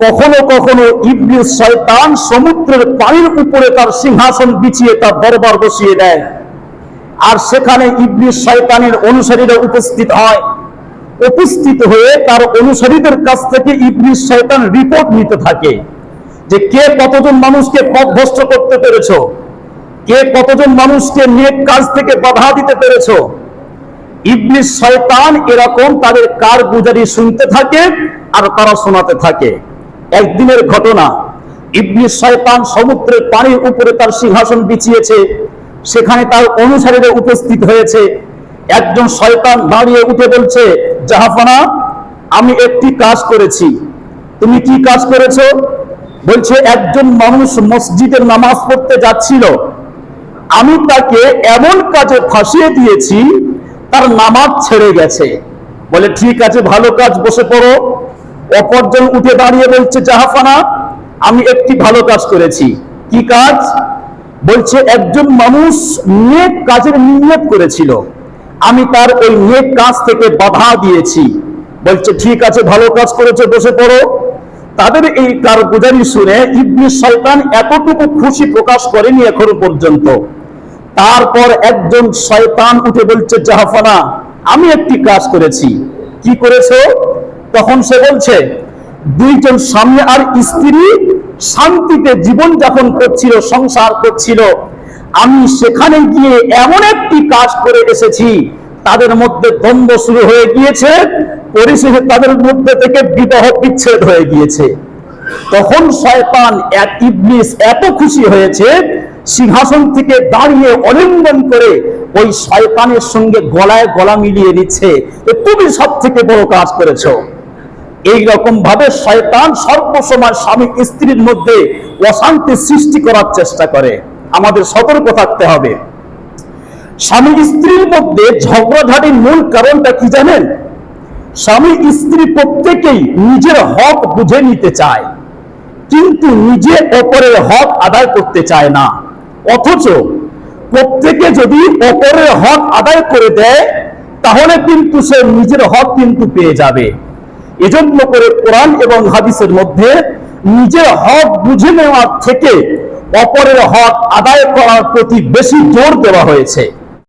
কখনো কখনো ইবলিস শয়তান সমুদ্রের পানির উপরে তার সিংহাসন বিছিয়ে তার দরবার বসিয়ে দেয়। আর সেখানে ইবলিস শয়তানের অনুসারীরা উপস্থিত হয়। উপস্থিত হয়ে তার অনুসারীদের কাছ থেকে ইবলিস শয়তান রিপোর্ট নিতে থাকে যে কে কতজন মানুষকে পথভ্রষ্ট করতে পেরেছ? কে কতজন মানুষকে নেক কাজ থেকে বাধা দিতে পেরেছ? ইবলিস শয়তান এরকম তাদের কার গুজারি শুনতে থাকে আর তারা শোনাতে থাকে। একদিনের ঘটনা। ইবলিস শয়তান সমুদ্রের পানির উপরে তার সিংহাসন বিছিয়েছে, সেখানে তার অনুসারীরা উপস্থিত হয়েছে। একজন শয়তান দাঁড়িয়ে উঠে বলছে, জাহাফানা, আমি একটি কাজ করেছি। তুমি কি কাজ করেছ? বলছে, একজন মানুষ মসজিদের নামাজ পড়তে যাচ্ছিল। আমি তাকে এমন কাজে ফাঁসিয়ে দিয়েছি, তার নামাজ ছেড়ে গেছে। বলে, ঠিক আছে, ভালো কাজ, বসে পড়ো। অপরজন উঠে দাঁড়িয়ে বলছে, জাহাফানা, আমি একটি ভালো কাজ করেছি। কি কাজ? বলছে, একজন মানুষ নেক কাজের নিয়ত করেছিল। আমি তার ওই নেক কাজ থেকে বাধা দিয়েছি। বলছে, ঠিক আছে, ভালো কাজ করেছে, বসে পড়ো। তাদের এই কারগুজারি শুনে ইবনে শয়তান এতটুকু খুশি প্রকাশ করেনি এখনও পর্যন্ত। তারপর একজন শয়তান উঠে বলছে, জাহাফানা, আমি একটি কাজ করেছি। কি করেছ? তখন সে বলছে, দুইজন স্বামী আর স্ত্রী শান্তিতে জীবন যাপন করছিল, সংসার করছিল। আমি সেখানে গিয়ে এমন একটি কাজ করে এসেছি, তাদের মধ্যে দ্বন্দ্ব শুরু হয়ে গিয়েছে, পরিশেষে তাদের মধ্যে থেকে বিবাহ বিচ্ছেদ হয়ে গিয়েছে। তখন শয়তান এক ইবলিস এত খুশি হয়েছে, সিংহাসন থেকে দাঁড়িয়ে অলিঙ্গন করে ওই শয়তানের সঙ্গে গলায় গলা মিলিয়ে নিচ্ছে তুমি সব থেকে বড় কাজ করেছ। এই রকম ভাবে শয়তান সর্বসময় স্বামী স্ত্রীর মধ্যে অশান্তি সৃষ্টি করার চেষ্টা করে। আমাদের সতর্ক থাকতে হবে। স্বামী স্ত্রীর মধ্যে ঝগড়াঝাটির মূল কারণটা কি জানেন? স্বামী স্ত্রী প্রত্যেকেই নিজের হক বুঝে নিতে চায়, কিন্তু নিজে অপরের হক আদায় করতে চায় না। অথচ প্রত্যেকে যদি অপরের হক আদায় করে দেয়, তাহলে কিন্তু সে নিজের হক কিন্তু পেয়ে যাবে। এজন্য করে কোরআন এবং হাদিসের মধ্যে নিজের হক বুঝে নেওয়ার থেকে অপরের হক আদায় করার প্রতি বেশি জোর দেওয়া হয়েছে।